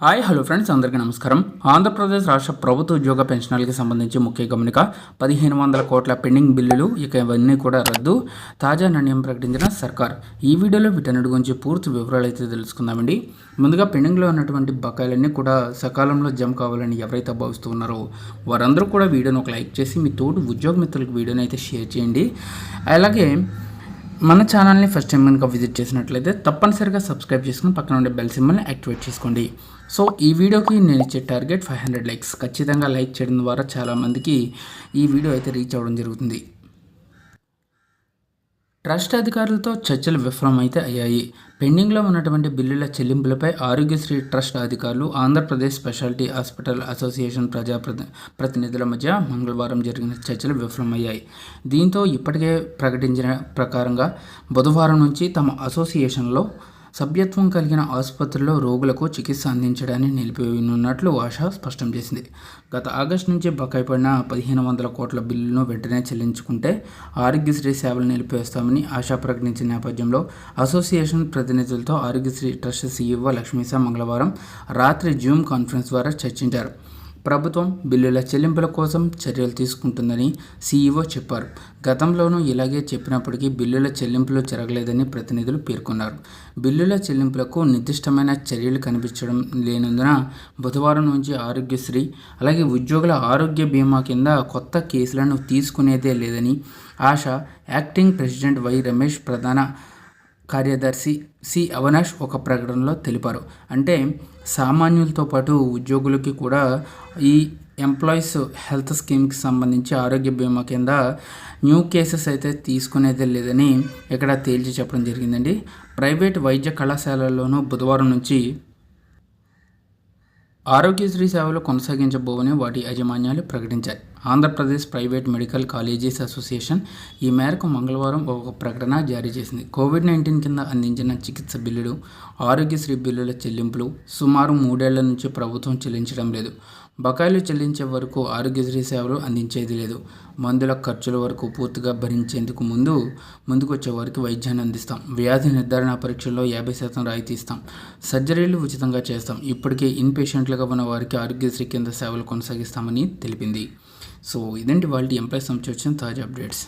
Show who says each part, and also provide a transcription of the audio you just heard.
Speaker 1: Hi hello friends అందరికీ నమస్కారం. ఆంధ్రప్రదేశ్ రాష్ట్ర ప్రభుత్వ ఉద్యోగ పెన్షనర్కి సంబంధించి ముఖ్య గమనిక పదిహేను వందల కోట్ల పెండింగ్ బిల్లులు ఇక ఇవన్నీ కూడా రద్దు తాజా నిర్ణయం ప్రకటించిన సర్కార్. ఈ వీడియోలో వీటన్నిటి గురించి పూర్తి వివరాలు అయితే తెలుసుకుందామండి. ముందుగా పెండింగ్లో ఉన్నటువంటి బకాయిలన్నీ కూడా సకాలంలో జమ కావాలని ఎవరైతే భావిస్తూ ఉన్నారో వారందరూ కూడా వీడియోని ఒక లైక్ చేసి మీ తోటి ఉద్యోగ మిత్రులకు వీడియోని అయితే షేర్ చేయండి. అలాగే మన ఛానల్ని ఫస్ట్ టైం కనుక విజిట్ చేసినట్లయితే తప్పనిసరిగా సబ్స్క్రైబ్ చేసుకుని పక్కన ఉండే బెల్ సింబల్ని యాక్టివేట్ చేసుకోండి. సో ఈ వీడియోకి నేను ఇచ్చే టార్గెట్ ఫైవ్ హండ్రెడ్ లైక్స్ ఖచ్చితంగా లైక్ చేయడం ద్వారా చాలామందికి ఈ వీడియో అయితే రీచ్ అవ్వడం జరుగుతుంది. ట్రస్ట్ అధికారులతో చర్చలు విఫలమైతే అయ్యాయి. పెండింగ్లో ఉన్నటువంటి బిల్లుల చెల్లింపులపై ఆరోగ్యశ్రీ ట్రస్ట్ అధికారులు ఆంధ్రప్రదేశ్ స్పెషాలిటీ హాస్పిటల్ అసోసియేషన్ ప్రజా ప్రతి- ప్రతినిధుల మధ్య మంగళవారం జరిగిన చర్చలు విఫలమయ్యాయి. దీంతో ఇప్పటికే ప్రకటించిన ప్రకారంగా బుధవారం నుంచి తమ అసోసియేషన్లో సభ్యత్వం కలిగిన ఆసుపత్రిలో రోగులకు చికిత్స అందించడాన్ని నిలిపివేయనున్నట్లు ఆశ స్పష్టం చేసింది. గత ఆగస్టు నుంచి బకాయి పడిన పదిహేను వందల కోట్ల బిల్లును వెంటనే చెల్లించుకుంటే ఆరోగ్యశ్రీ సేవలు నిలిపివేస్తామని ఆశ ప్రకటించిన నేపథ్యంలో అసోసియేషన్ ప్రతినిధులతో ఆరోగ్యశ్రీ ట్రస్ట్ సీఈఓ లక్ష్మీశ మంగళవారం రాత్రి జూమ్ కాన్ఫరెన్స్ ద్వారా చర్చించారు. ప్రభుత్వం బిల్లుల చెల్లింపుల కోసం చర్యలు తీసుకుంటుందని సీఈఓ చెప్పారు. గతంలోనూ ఇలాగే చెప్పినప్పటికీ బిల్లుల చెల్లింపులు జరగలేదని ప్రతినిధులు పేర్కొన్నారు. బిల్లుల చెల్లింపులకు నిర్దిష్టమైన చర్యలు కనిపించడం లేనందున బుధవారం నుంచి ఆరోగ్యశ్రీ అలాగే ఉద్యోగుల ఆరోగ్య బీమా కింద కొత్త కేసులను తీసుకునేదే లేదని ఆశ యాక్టింగ్ ప్రెసిడెంట్ వై రమేష్ ప్రధాన కార్యదర్శి సి. అవినాష్ ఒక ప్రకటనలో తెలిపారు. అంటే సామాన్యులతో పాటు ఉద్యోగులకి కూడా ఈ ఎంప్లాయీస్ హెల్త్ స్కీమ్కి సంబంధించి ఆరోగ్య బీమా కింద న్యూ కేసెస్ అయితే తీసుకునేదే లేదని ఇక్కడ తేల్చి చెప్పడం జరిగిందండి. ప్రైవేట్ వైద్య కళాశాలల్లోనూ బుధవారం నుంచి ఆరోగ్యశ్రీ సేవలు కొనసాగించబోవని వాటి యాజమాన్యాలు ప్రకటించాయి. Andhra Pradesh private medical colleges association ఈ మేరకు మంగళవారం ఒక ప్రకటన జారీ చేసింది. కోవిడ్ నైన్టీన్ కింద అందించిన చికిత్స బిల్లులు ఆరోగ్యశ్రీ బిల్లుల చెల్లింపులు సుమారు మూడేళ్ళ నుంచి ప్రభుత్వం చెల్లించడం లేదు. బకాయిలు చెల్లించే వరకు ఆరోగ్యశ్రీ సేవలు అందించేది లేదు. మందుల ఖర్చుల వరకు పూర్తిగా భరించేందుకు ముందు ముందుకొచ్చే వారికి వైద్యాన్ని అందిస్తాం. వ్యాధి నిర్ధారణ పరీక్షల్లో యాభై శాతం రాయితీ ఇస్తాం. సర్జరీలు ఉచితంగా చేస్తాం. ఇప్పటికే ఇన్ పేషెంట్లుగా ఉన్న వారికి ఆరోగ్యశ్రీ కింద సేవలు కొనసాగిస్తామని తెలిపింది. సో ఇదండి వాళ్ళ ఎంప్లాయీస్ సంబంధించి వచ్చిన తాజా అప్డేట్స్